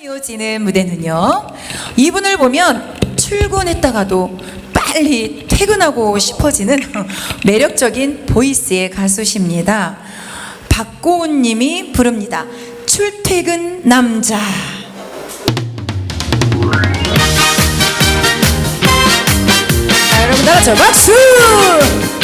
이어지는 무대는요. 이분을 보면 출근했다가도 빨리 퇴근하고 싶어지는 매력적인 보이스의 가수십니다. 박고은 님이 부릅니다. 출퇴근 남자. 자, 여러분 다 같이 박수!